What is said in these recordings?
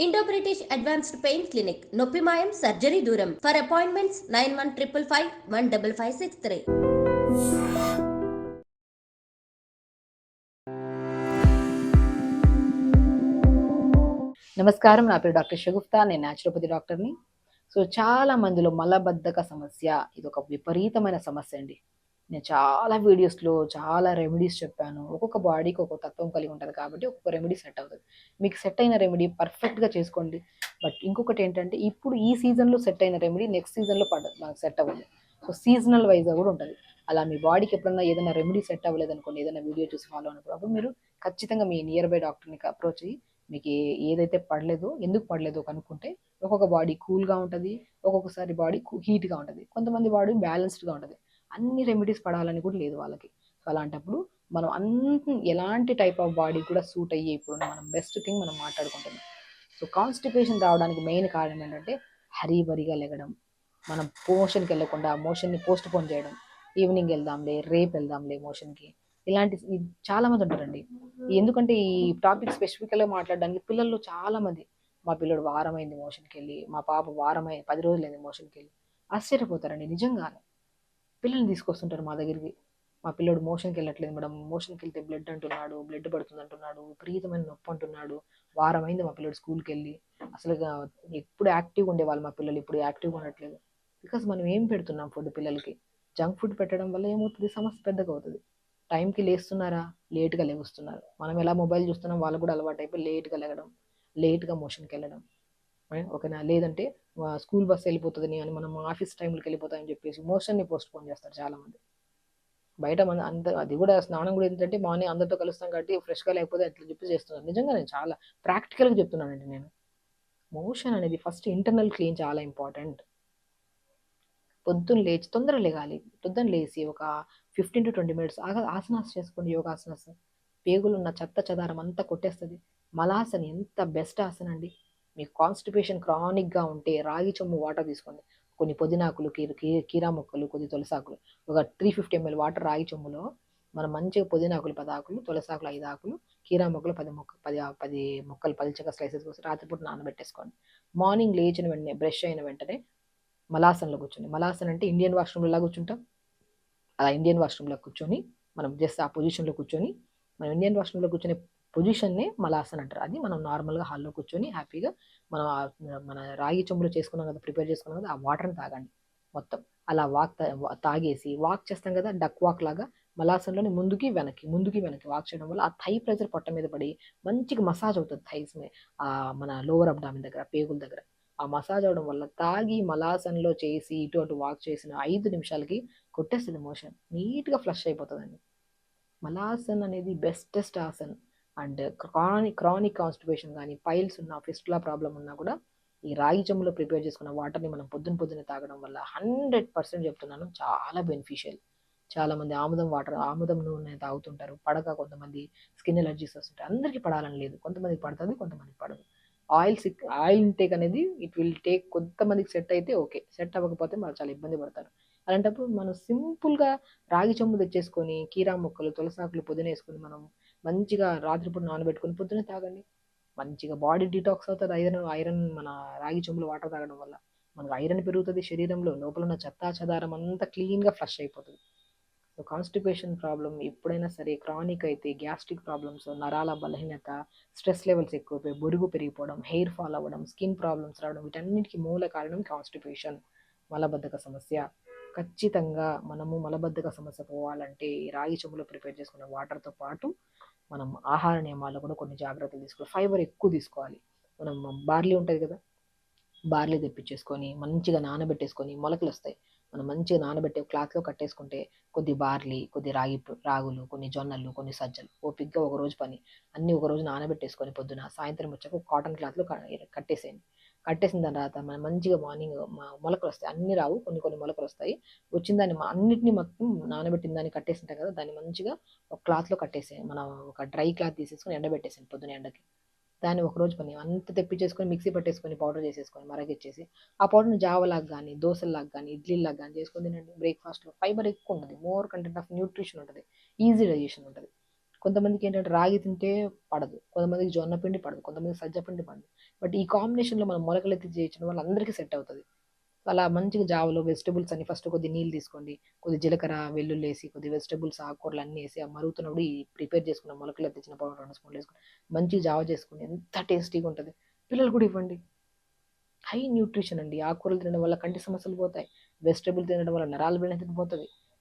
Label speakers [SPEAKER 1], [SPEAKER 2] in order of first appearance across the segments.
[SPEAKER 1] Indo British advanced pain clinic నొప్పి మాయం surgery దూరం for appointments nine one triple five one double five six three
[SPEAKER 2] నమస్కారం నా పేరు డాక్టర్ షగుఫ్తా నేను న్యాచురోపతి డాక్టర్ని సో చాలా మందిలో మలబద్ధక సమస్య ఇది ఒక విపరీతమైన సమస్య అండి. నేను చాలా వీడియోస్లో చాలా రెమెడీస్ చెప్పాను. ఒక్కొక్క బాడీకి ఒక్కొక్క తత్వం కలిగి ఉంటుంది కాబట్టి ఒక్కొక్క రెమెడీ సెట్ అవుతుంది. మీకు సెట్ అయిన రెమెడీ పర్ఫెక్ట్గా చేసుకోండి. బట్ ఇంకొకటి ఏంటంటే ఇప్పుడు ఈ సీజన్లో సెట్ అయిన రెమెడీ నెక్స్ట్ సీజన్లో పడదు. మనకు సెట్ అవ్వదు. సో సీజనల్ వైజ్గా కూడా ఉంటుంది. అలా మీ బాడీకి ఎప్పుడన్నా ఏదైనా రెమెడీ సెట్ అవ్వలేదు అనుకోండి ఏదైనా వీడియో చూసి ఫాలో అయినప్పుడు అప్పుడు మీరు ఖచ్చితంగా మీ నియర్ బై డాక్టర్ని అప్రోచ్ అయ్యి మీకు ఏదైతే పడలేదో ఎందుకు పడలేదో కనుక్కుంటే ఒక్కొక్క బాడీ కూల్గా ఉంటుంది. ఒక్కొక్కసారి బాడీ హీట్గా ఉంటుంది. కొంతమంది బాడీ బ్యాలెన్స్డ్గా ఉంటుంది. అన్ని రెమెడీస్ పడాలని కూడా లేదు వాళ్ళకి. సో అలాంటప్పుడు మనం అన్ని ఎలాంటి టైప్ ఆఫ్ బాడీ కూడా సూట్ అయ్యే ఇప్పుడు మనం బెస్ట్ థింగ్ మనం మాట్లాడుకుంటున్నాం. సో కాన్స్టిపేషన్ రావడానికి మెయిన్ కారణం ఏంటంటే హరీబరిగా లెగడం. మనం మోషన్కి వెళ్ళకుండా మోషన్ని పోస్ట్ పోన్ చేయడం. ఈవినింగ్ వెళ్దాంలే రేపు వెళ్దాంలే మోషన్కి ఇలాంటి చాలా మంది ఉంటారండి. ఎందుకంటే ఈ టాపిక్ స్పెసిఫిక్గా మాట్లాడడానికి పిల్లల్లో చాలా మంది మా పిల్లడు వారమైంది మోషన్కి వెళ్ళి మా పాప వారమై పది రోజులైంది మోషన్కి వెళ్ళి. ఆశ్చర్యపోతారండి నిజంగానే. పిల్లల్ని తీసుకొస్తుంటారు మా దగ్గరికి. మా పిల్లడు మోషన్కి వెళ్ళట్లేదు మేడం. మోషన్కి వెళ్తే బ్లడ్ అంటున్నాడు బ్లడ్ పడుతుంది అంటున్నాడు విపరీతమైన నొప్పి అంటున్నాడు. వారమైంది మా పిల్లడు స్కూల్కి వెళ్ళి. అసలు ఎప్పుడు యాక్టివ్గా ఉండేవాళ్ళు మా పిల్లలు ఇప్పుడు యాక్టివ్గా ఉండట్లేదు. బికాస్ మనం ఏం పెడుతున్నాం ఫుడ్ పిల్లలకి? జంక్ ఫుడ్ పెట్టడం వల్ల ఏమవుతుంది? సమస్య పెద్దగా అవుతుంది. టైంకి లేస్తున్నారా? లేట్గా లేవుస్తున్నారు. మనం ఎలా మొబైల్ చూస్తున్నాం? వాళ్ళు కూడా అలవాటు అయిపోయి లేట్గా లేగడం లేట్గా మోషన్కి వెళ్ళడం? ఓకేనా లేదంటే స్కూల్ బస్ వెళ్ళిపోతుందని అని మనం ఆఫీస్ టైంకి వెళ్ళిపోతామని చెప్పేసి మోషన్ని పోస్ట్ పోన్ చేస్తారు చాలామంది. బయట మన అంత అది కూడా స్నానం కూడా ఏంటంటే మార్నింగ్ అందరితో కలుస్తాం కాబట్టి ఫ్రెష్గా లేకపోతే అట్లా చెప్పి చేస్తున్నాను నిజంగా నేను చాలా ప్రాక్టికల్గా చెప్తున్నానండి నేను. మోషన్ అనేది ఫస్ట్ ఇంటర్నల్ క్లీన్ చాలా ఇంపార్టెంట్. పొద్దున్న లేచి తొందర లేగాలి. పొద్దున్న లేచి ఒక ఫిఫ్టీన్ టు ట్వంటీ మినిట్స్ ఆగా ఆసనాస్ చేసుకోండి యోగాసనాస్. పేగులున్న చెత్త చెదారం అంతా కొట్టేస్తుంది. మలాసన్ ఎంత బెస్ట్ ఆసన అండి మీకు కాన్స్టిపేషన్ క్రానిక్గా ఉంటే రాగి చెమ్ము వాటర్ తీసుకోండి. కొన్ని పుదీనాకులు కీ- కీరా మొక్కలు కొద్ది తులసాకులు ఒక త్రీ ఫిఫ్టీ ఎంఎల్ వాటర్ రాగి చెమ్ములో మనం మంచిగా పుదీనాకులు పది ఆకులు తులసాకులు ఐదు ఆకులు కీరా మొక్కలు పది మొక్క పది పది మొక్కలు పలుచగా స్లైసెస్ కోసం రాత్రిపూట నానబెట్టేసుకోండి. మార్నింగ్ లేచిన వెంటనే బ్రష్ అయిన వెంటనే మలాసన్లో కూర్చోండి. మలాసన్ అంటే ఇండియన్ వాష్రూమ్లో కూర్చుంటాం. అలా ఇండియన్ వాష్రూమ్లో కూర్చొని మనం జస్ట్ ఆ పొజిషన్లో కూర్చొని మనం ఇండియన్ వాష్రూమ్లో కూర్చొని పొజిషన్నే మలాసన్ అంటారు. అది మనం నార్మల్గా హాల్లో కూర్చొని హ్యాపీగా మనం మన రాగి చెంబులో చేసుకున్నాం కదా ప్రిపేర్ చేసుకున్నాం కదా ఆ వాటర్ని తాగండి మొత్తం. అలా వాక్ తా- తాగేసి వాక్ చేస్తాం కదా డక్ వాక్ లాగా మలాసన్లోని ముందుకి వెనక్కి ముందుకి వెనక్కి వాక్ చేయడం వల్ల ఆ థై ప్రెజర్ పొట్ట మీద పడి మంచిగా మసాజ్ అవుతుంది థైస్ ఆ మన లోవర్ అబ్డామిన్ దగ్గర పేగుల దగ్గర. ఆ మసాజ్ అవడం వల్ల తాగి మలాసన్లో చేసి ఇటు అటు వాక్ చేసిన ఐదు నిమిషాలకి కొట్టేస్తుంది మోషన్. నీట్గా ఫ్లష్ అయిపోతుందండి. మలాసన్ అనేది బెస్టెస్ట్ ఆసన్. అండ్ క్రానిక్ క్రానిక్ కాన్స్టిపేషన్ కానీ పైల్స్ ఉన్న ఫిస్టులా ప్రాబ్లం ఉన్నా కూడా ఈ రాగి చెంబులో ప్రిపేర్ చేసుకున్న వాటర్ని మనం పొద్దున పొద్దున తాగడం వల్ల హండ్రెడ్ పర్సెంట్ చెప్తున్నాను చాలా బెనిఫిషియల్. చాలా మంది ఆముదం వాటర్ ఆముదం నూనె తాగుతుంటారు పడక కొంతమంది స్కిన్ ఎలర్జీస్ వస్తుంటాయి అందరికీ పడాలని లేదు. కొంతమందికి పడుతుంది కొంతమందికి పడదు. ఆయిల్ సిక్ ఆయిల్ ఇంటేక్ అనేది ఇట్ విల్ టేక్ కొంతమందికి సెట్ అయితే ఓకే సెట్ అవ్వకపోతే వాళ్ళు చాలా ఇబ్బంది పడతారు. అలాంటప్పుడు మనం సింపుల్గా రాగి చెంబు తెచ్చేసుకొని కీరా మొక్కలు తులసాకులు పొద్దున వేసుకొని మనం మంచిగా రాత్రిపూట నానబెట్టుకొని పొద్దున తాగండి. మంచిగా బాడీ డిటాక్స్ అవుతుంది. ఐరన్ ఐరన్ మన రాగి చెంబులు వాటర్ తాగడం వల్ల. మనకు ఐరన్ పెరుగుతుంది శరీరంలో. లోపల ఉన్న చెత్తా చెదారం అంతా క్లీన్గా ఫ్లష్ అయిపోతుంది. సో కాన్స్టిపేషన్ ప్రాబ్లం ఎప్పుడైనా సరే క్రానిక్ అయితే గ్యాస్ట్రిక్ ప్రాబ్లమ్స్ నరాల బలహీనత స్ట్రెస్ లెవెల్స్ ఎక్కువైపోయి బొరుగు పెరిగిపోవడం హెయిర్ ఫాల్ అవ్వడం స్కిన్ ప్రాబ్లమ్స్ రావడం వీటన్నిటికీ మూల కారణం కాన్స్టిపేషన్ మలబద్ధక సమస్య. ఖచ్చితంగా మనము మలబద్ధక సమస్య పోవాలంటే రాగి చెంబులో ప్రిపేర్ చేసుకున్న వాటర్తో పాటు మనం ఆహార నియమాల్లో కూడా కొన్ని జాగ్రత్తలు తీసుకోవాలి ఫైబర్ ఎక్కువ తీసుకోవాలి. మనం బార్లీ ఉంటుంది కదా బార్లీ తెప్పించేసుకొని మంచిగా నానబెట్టేసుకొని మొలకలు వస్తాయి మనం మంచిగా నానబెట్టే క్లాత్లో కట్టేసుకుంటే కొద్ది బార్లీ కొద్ది రాగి రాగులు కొన్ని జొన్నలు కొన్ని సజ్జలు ఓపిగ్గా ఒక రోజు పని అన్నీ ఒక రోజు నానబెట్టేసుకొని పొద్దున సాయంత్రం వచ్చాక కాటన్ క్లాత్లో కట్టేసేయండి. కట్టేసిన తర్వాత మనం మంచిగా మార్నింగ్ మొలకలు వస్తాయి. అన్ని రావు. కొన్ని కొన్ని మొలకలు వస్తాయి. వచ్చిన దాన్ని అన్నిటిని మొత్తం నానబెట్టిన దాన్ని కట్టేసింటాం కదా దాన్ని మంచిగా ఒక క్లాత్లో కట్టేసేయండి మనం ఒక డ్రై క్లాత్ తీసేసుకొని ఎండబెట్టేసాను పొద్దున ఎండకి. దాన్ని ఒక రోజు పని అంత తెప్పించేసుకొని మిక్సీ పట్టేసుకొని పౌడర్ చేసేసుకొని మరగిచ్చేసి ఆ పౌడర్ని జావలాగా కానీ దోశలాగా కానీ ఇడ్లీలాగా కానీ చేసుకొని తినండి. బ్రేక్ఫాస్ట్లో ఫైబర్ ఎక్కువ ఉంటుంది. మోర్ కంటెంట్ ఆఫ్ న్యూట్రిషన్ ఉంటుంది. ఈజీ డైజెషన్ ఉంటుంది. కొంతమందికి ఏంటంటే రాగి తింటే పడదు కొంతమందికి జొన్న పిండి పడదు కొంతమందికి సజ్జ పిండి పడదు. బట్ ఈ కాంబినేషన్లో మనం మొలకలు ఎత్తి చేయించడం వల్ల అందరికీ సెట్ అవుతుంది. అలా మంచిగా జావలో వెజిటబుల్స్ అన్ని ఫస్ట్ కొద్ది నీళ్ళు తీసుకోండి కొద్ది జీలకర్ర వెల్లుల్లి వేసి కొద్ది వెజిటబుల్స్ ఆకుకూరలు అన్నీ వేసి ఆ మరుగుతున్నప్పుడు ఈ ప్రిపేర్ చేసుకున్న మొలకలు ఎత్తిచ్చిన పౌడర్ రెండు స్పూన్లు వేసుకుని మంచిగా జావ చేసుకుని ఎంత టేస్టీగా ఉంటుంది. పిల్లలు కూడా ఇవ్వండి. హై న్యూట్రిషన్ అండి. ఆకుకూరలు తినడం వల్ల కంటి సమస్యలు పోతాయి. వెజిటబుల్ తినడం వల్ల నరాల బెణితిని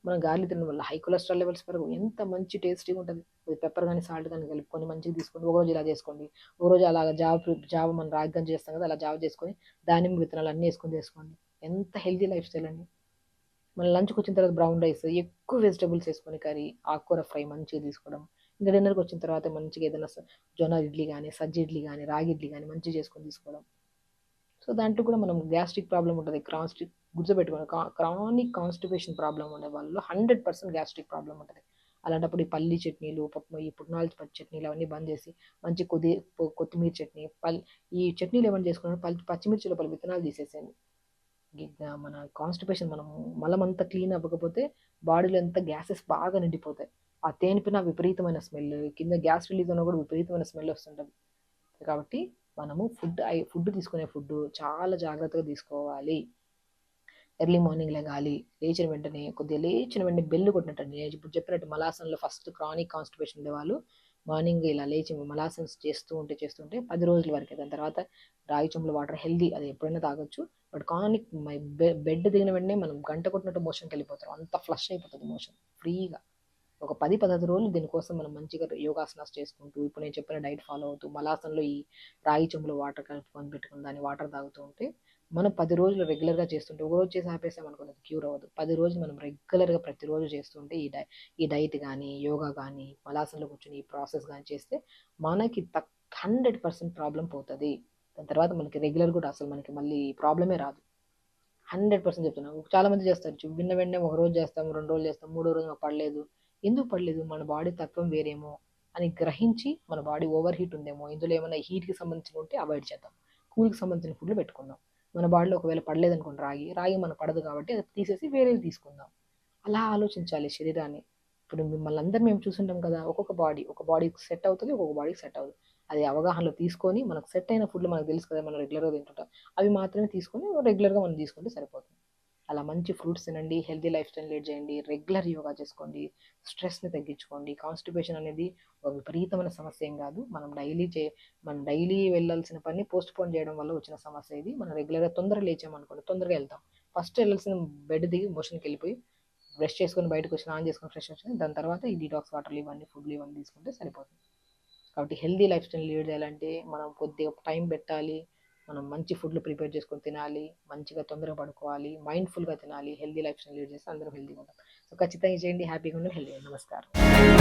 [SPEAKER 2] మనం గాలి తినడం వల్ల హై కొలెస్ట్రాల్ లెవెల్స్ పెరుగు. ఎంత మంచి టేస్టీగా ఉంటుంది. అది పెప్పర్ కానీ సాల్ట్ కానీ కలుపుకొని మంచిగా తీసుకోండి. ఒక రోజు ఇలా చేసుకోండి. ఒక రోజు అలా జావ జావ మనం రాగి చేస్తాం కదా అలా జావ చేసుకొని దానిమ్మ విత్తనాలు అన్నీ వేసుకొని చేసుకోండి. ఎంత హెల్తీ లైఫ్ స్టైల్ అండి. మన లంచ్కి వచ్చిన తర్వాత బ్రౌన్ రైస్ ఎక్కువ వెజిటబుల్స్ వేసుకొని కర్రీ ఆకుకూర ఫ్రై మంచిగా తీసుకోవడం. ఇంకా డిన్నర్కి వచ్చిన తర్వాత మంచిగా ఏదైనా జొన్న ఇడ్లీ కానీ సజ్జ ఇడ్లీ కానీ రాగి ఇడ్లీ కానీ మంచిగా చేసుకొని తీసుకోవడం. సో దాంట్లో కూడా మనం గ్యాస్ట్రిక్ ప్రాబ్లం ఉంటుంది. క్రాస్ట్రిక్ గుర్తుపెట్టుకోండి క్రానిక్ కాన్స్టిపేషన్ ప్రాబ్లం ఉండే వాళ్ళు హండ్రెడ్ పర్సెంట్ గ్యాస్ట్రిక్ ప్రాబ్లం ఉంటుంది. అలాంటప్పుడు ఈ పల్లి చట్నీలు ఈ పుట్నాల పచ్చి చట్నీలు అవన్నీ బంద్ చేసి మంచి కొద్ది కొత్తిమీర చట్నీ పల్ ఈ చట్నీలు ఏమైనా చేసుకున్నాడు పల్లి పచ్చిమిర్చి లోపల విత్తనాలు తీసేసేయండి. మన కాన్స్టిపేషన్ మనం మలమంతా క్లీన్ అవ్వకపోతే బాడీలో ఎంత గ్యాసెస్ బాగా నిండిపోతాయి. ఆ తేనిపిన విపరీతమైన స్మెల్ కింద గ్యాస్ రిలీజ్ అయినా కూడా విపరీతమైన స్మెల్ వస్తుంటుంది. కాబట్టి మనము ఫుడ్ ఫుడ్ తీసుకునే ఫుడ్ చాలా జాగ్రత్తగా తీసుకోవాలి. ఎర్లీ మార్నింగ్ లెగాలి లేచిన వెంటనే కొద్దిగా లేచిన వెంటనే బెల్లు కొట్టినట్టు నేను ఇప్పుడు చెప్పినట్టు మలాసన్లో ఫస్ట్ క్రానిక్ కాన్స్టిపేషన్ ఉండేవాళ్ళు. మార్నింగ్ ఇలా లేచి మలాసన్స్ చేస్తూ ఉంటే చేస్తుంటే పది రోజుల వరకు దాని తర్వాత రాగి చెంబుల వాటర్ హెల్దీ అది ఎప్పుడైనా తాగొచ్చు. బట్ క్రానిక్ బెడ్ దిగిన వెంటనే మనం గంట కొట్టినట్టు మోషన్కి వెళ్ళిపోతాం అంత ఫ్లష్ అయిపోతుంది మోషన్ ఫ్రీగా. ఒక పది పదహైదు రోజులు దీనికోసం మనం మంచిగా యోగాసనాస్ చేసుకుంటూ ఇప్పుడు నేను చెప్పిన డైట్ ఫాలో అవుతూ మలాసన్లో ఈ రాగి చెంబులో వాటర్ కలుపుకొని పెట్టుకుని దాని వాటర్ తాగుతూ ఉంటే మనం పది రోజులు రెగ్యులర్గా చేస్తుంటే ఒక రోజు చేసి ఆపేసాం అనుకోండి క్యూర్ అవ్వదు. పది రోజులు మనం రెగ్యులర్గా ప్రతిరోజు చేస్తుంటే ఈ డై ఈ డైట్ కానీ యోగా కానీ మలాసంలో కూర్చొని ఈ ప్రాసెస్ కానీ చేస్తే మనకి తక్ హండ్రెడ్ పర్సెంట్ ప్రాబ్లం పోతుంది. దాని తర్వాత మనకి రెగ్యులర్ కూడా అసలు మనకి మళ్ళీ ప్రాబ్లమే రాదు. హండ్రెడ్ పర్సెంట్ చెప్తున్నాను చాలా మంది చేస్తారు విన్న వెంటనే ఒక రోజు చేస్తాం రెండు రోజులు చేస్తాం మూడో రోజు మాకు పడలేదు. ఎందుకు పడలేదు? మన బాడీ తత్వం వేరేమో అని గ్రహించి మన బాడీ ఓవర్ హీట్ ఉందేమో ఇందులో ఏమైనా హీట్కి సంబంధించిన ఉంటే అవాయిడ్ చేద్దాం. కూల్కి సంబంధించిన ఫుడ్లు పెట్టుకుందాం. మన బాడీలో ఒకవేళ పడలేదు అనుకోండి రాగి రాగి మనకు పడదు కాబట్టి అది తీసేసి వేరేది తీసుకుందాం. అలా ఆలోచించాలి శరీరాన్ని. ఇప్పుడు మిమ్మల్ని అందరూ మేము చూసుంటాం కదా ఒక్కొక్క బాడీ ఒక బాడీకి సెట్ అవుతుంది ఒక్కొక్క బాడీకి సెట్ అవుతుంది అది అవగాహనలో తీసుకొని మనకు సెట్ అయిన ఫుడ్లు మనకు తెలుసు కదా మనం రెగ్యులర్గా తింటుంటాం. అవి మాత్రమే తీసుకొని రెగ్యులర్గా మనం తీసుకుంటే సరిపోతుంది. అలా మంచి ఫ్రూట్స్ తినండి హెల్దీ లైఫ్ స్టైల్ లీడ్ చేయండి రెగ్యులర్ యోగా చేసుకోండి స్ట్రెస్ని తగ్గించుకోండి. కాన్స్టిపేషన్ అనేది ఒక విపరీతమైన సమస్య ఏం కాదు. మనం డైలీ చే మనం డైలీ వెళ్ళాల్సిన పని పోస్ట్ పోన్ చేయడం వల్ల వచ్చిన సమస్య ఇది. మనం రెగ్యులర్గా తొందరగా లేచామనుకోండి తొందరగా వెళ్తాం. ఫస్ట్ వెళ్ళాల్సిన బెడ్ దిగి మోషన్కి వెళ్ళిపోయి బ్రష్ చేసుకొని బయటకు వచ్చి ఆన్ చేసుకొని ఫ్రెష్ వచ్చి దాని తర్వాత ఈ డిటాక్స్ వాటర్లు ఇవన్నీ ఫుడ్లు ఇవన్నీ తీసుకుంటే సరిపోతుంది. కాబట్టి హెల్దీ లైఫ్ స్టైల్ లీడ్ చేయాలంటే మనం కొద్దిగా టైం పెట్టాలి. మనం మంచి ఫుడ్లు ప్రిపేర్ చేసుకొని తినాలి మంచిగా తొందరగా పడుకోవాలి మైండ్ఫుల్గా తినాలి హెల్దీ లైఫ్ స్టైల్ లీడ్ చేస్తే అందరూ హెల్దీగా ఉంటాం. సో ఖచ్చితంగా చేయండి హ్యాపీగా ఉండండి హెల్దీగా నమస్కారం.